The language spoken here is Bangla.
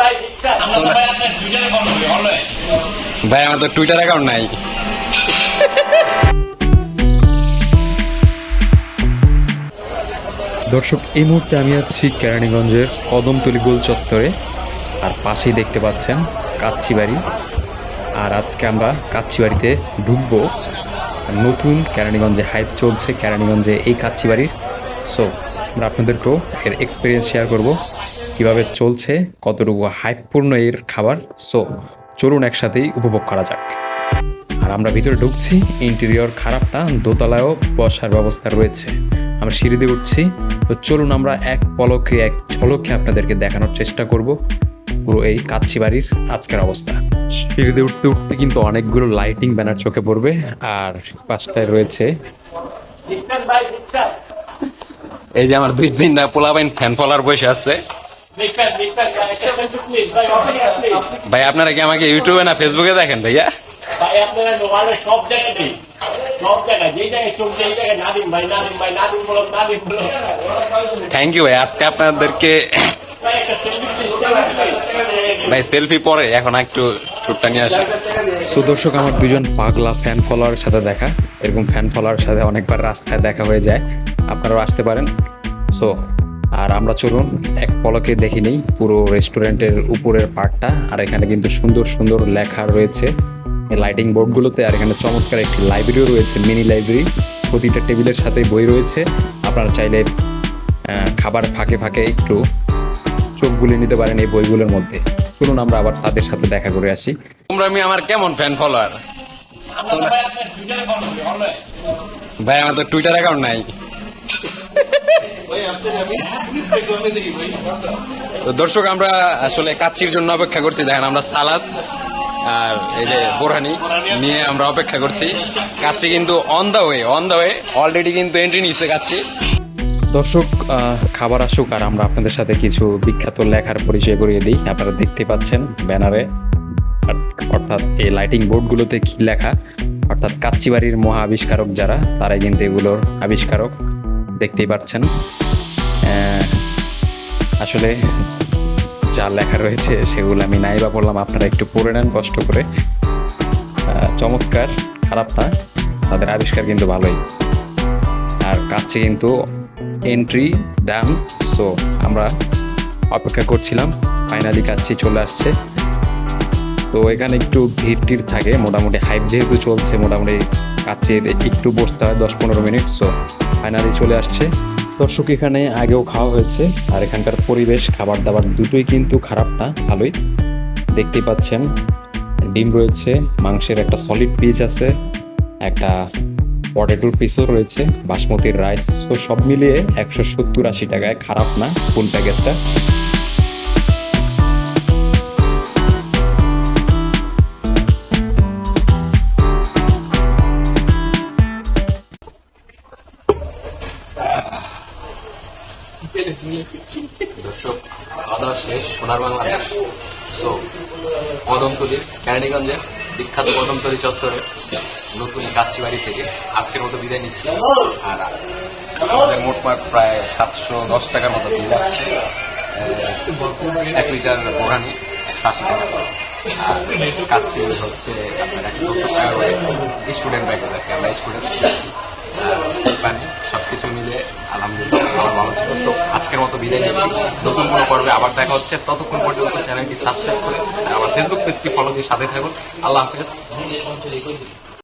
ভাই আমরা তো টুইটারে ফলো করি অনলাইন ভাই আমার তো টুইটার অ্যাকাউন্ট নাই। দর্শক এই মুহূর্তে আমি আছি কেরানীগঞ্জের কদমতলি গোল চত্বরে আর পাশেই দেখতে পাচ্ছেন কাচ্চিবাড়ি আর আজকে আমরা কাচ্ছি বাড়িতে ঢুকবো। নতুন কেরানীগঞ্জে হাইপ চলছে কেরানীগঞ্জে এই কাচ্চিবাড়ির সো আমরা আপনাদেরকেও এর এক্সপিরিয়েন্স শেয়ার করব। কীভাবে চলছে, কতটুকু হাইপপূর্ণ এর খাবার সো চলুন একসাথেই উপভোগ করা যাক। আর আমরা ভিতরে ঢুকছি ইন্টেরিয়র খারাপটা, দোতলায়ও বসার ব্যবস্থা রয়েছে। আমরা সিঁড়ি দিয়ে উঠছি, তো চলুন আমরা এক পলকে, এক ঝলকে আপনাদেরকে দেখানোর চেষ্টা করব। পুরো এই কাচ্চি বাড়ির আজকের অবস্থা। সিঁড়ি দিয়ে উঠতে উঠতে কিন্তু অনেকগুলো লাইটিং ব্যানার চোখে পড়বে, আর পাশটায় রয়েছে এই যে আমার দুই না পোলাবাইন ফ্যান ফলার বসে আছে। ভাই আপনারা কি আমাকে ইউটিউবে না ফেসবুকে দেখেন ভাইয়া? ভাই আপনারা নোমালের সব জায়গায় যেই ভাই ভাই বলো বলো থ্যাংক ইউ ভাই আজকে আপনাদেরকে ভাই সেলফি পরে এখন একটু শ্যুটটা নিয়ে আসি। সো দর্শক আমার দুজন পাগলা ফ্যান ফলোয়ারের সাথে দেখা। এরকম ফ্যান ফলোয়ারের সাথে অনেকবার রাস্তায় দেখা হয়ে যায়। আপনারাও আসতে পারেন। সো আর আমরা চলুন এক পলকে দেখি নেই পুরো রেস্টুরেন্টের উপরের পার্টটা আর এখানে কিন্তু সুন্দর সুন্দর লেখা রয়েছে লাইটিং বোর্ডগুলোতে আর এখানে চমৎকার একটি লাইব্রেরিও রয়েছে মিনি লাইব্রেরি প্রতিটা টেবিলের সাথে বই রয়েছে। আপনারা চাইলে আহ, খাবার ফাঁকে ফাঁকে একটু চোখ গুলি নিতে পারেন এই বইগুলোর মধ্যে। চলুন আমরা আবার তাদের সাথে দেখা করে আসি। তোমরা আমি আমার কেমন ফ্যান ফলোয়ার ভাই আমার তো টুইটার অ্যাকাউন্ট নাই। দর্শক, আমরা আসলে কাচ্চির জন্য অপেক্ষা করছি। দেখেন, আমরা সালাদ আর এই যে বোরহানি নিয়ে আমরা অপেক্ষা করছি। কাচ্চি কিন্তু on the way on the way already কিন্তু এন্ট্রি নিচ্ছে কাচ্চি। দর্শক খাবার আসুক আর আমরা আপনাদের সাথে কিছু বিখ্যাত লেখার পরিচয় করিয়ে দিই। আপনারা দেখতে পাচ্ছেন ব্যানারে, অর্থাৎ এই লাইটিং বোর্ডগুলোতে কি লেখা, অর্থাৎ কাচ্চিবাড়ির মহা আবিষ্কারক যারা, তারাই কিন্তু এগুলোর আবিষ্কারক। দেখতেই পাচ্ছেন। আসলে যা লেখা রয়েছে সেগুলো আমি নাই বা বললাম, আপনারা একটু পড়ে নেন কষ্ট করে। চমৎকার, খারাপ না, তাদের আবিষ্কার কিন্তু ভালোই। আর কাছে কিন্তু এন্ট্রি ডান সো আমরা অপেক্ষা করছিলাম ফাইনালি কাচ্ছি চলে আসছে। তো এখানে একটু ভিড় টিড় থাকে, মোটামুটি হাইপ যেহেতু চলছে, মোটামুটি কাচ্চির একটু বসতে হয় দশ পনেরো মিনিট সো ফাইনালি চলে আসছে। দর্শক, এখানে আগেও খাওয়া হয়েছে, আর এখানকার পরিবেশ খাবার দাবার দুটোই কিন্তু খারাপ না ভালোই। দেখতেই পাচ্ছেন, ডিম রয়েছে, মাংসের একটা সলিড পিস আছে, একটা পটেটোর পিসও রয়েছে বাসমতির রাইস তো সব মিলিয়ে একশো সত্তর আশি টাকায় খারাপ না ফুল প্যাকেজটা দর্শক, খাওয়া শেষ, সোনার বাংলা সো কদমতলি ক্যারানিগঞ্জের বিখ্যাত কদমতলি চত্বরে নতুন কাচ্চিবাড়ি থেকে আজকের মতো বিদায় নিচ্ছি। আর আমাদের মোটমাট প্রায় সাতশো দশ টাকার মতো বিল আসছে। এক লিটার বোরানি একশো আশি টাকা। আর কাচ্চি হচ্ছে আপনার একশো সত্তর টাকা স্টুডেন্ট ব্যাগে থাকে আমরা স্টুডেন্ট পানি সবকিছু মিলে আলহামদুলিল্লাহ আজকের মতো বিদায় নিচ্ছি। নতুন কোনো পর্বে আবার দেখা হচ্ছে। ততক্ষণ পর্যন্ত চ্যানেলটি সাবস্ক্রাইব করে আমার ফেসবুক পেজটি ফলো দিয়ে সাথে থাকুন। আল্লাহ হাফেজ।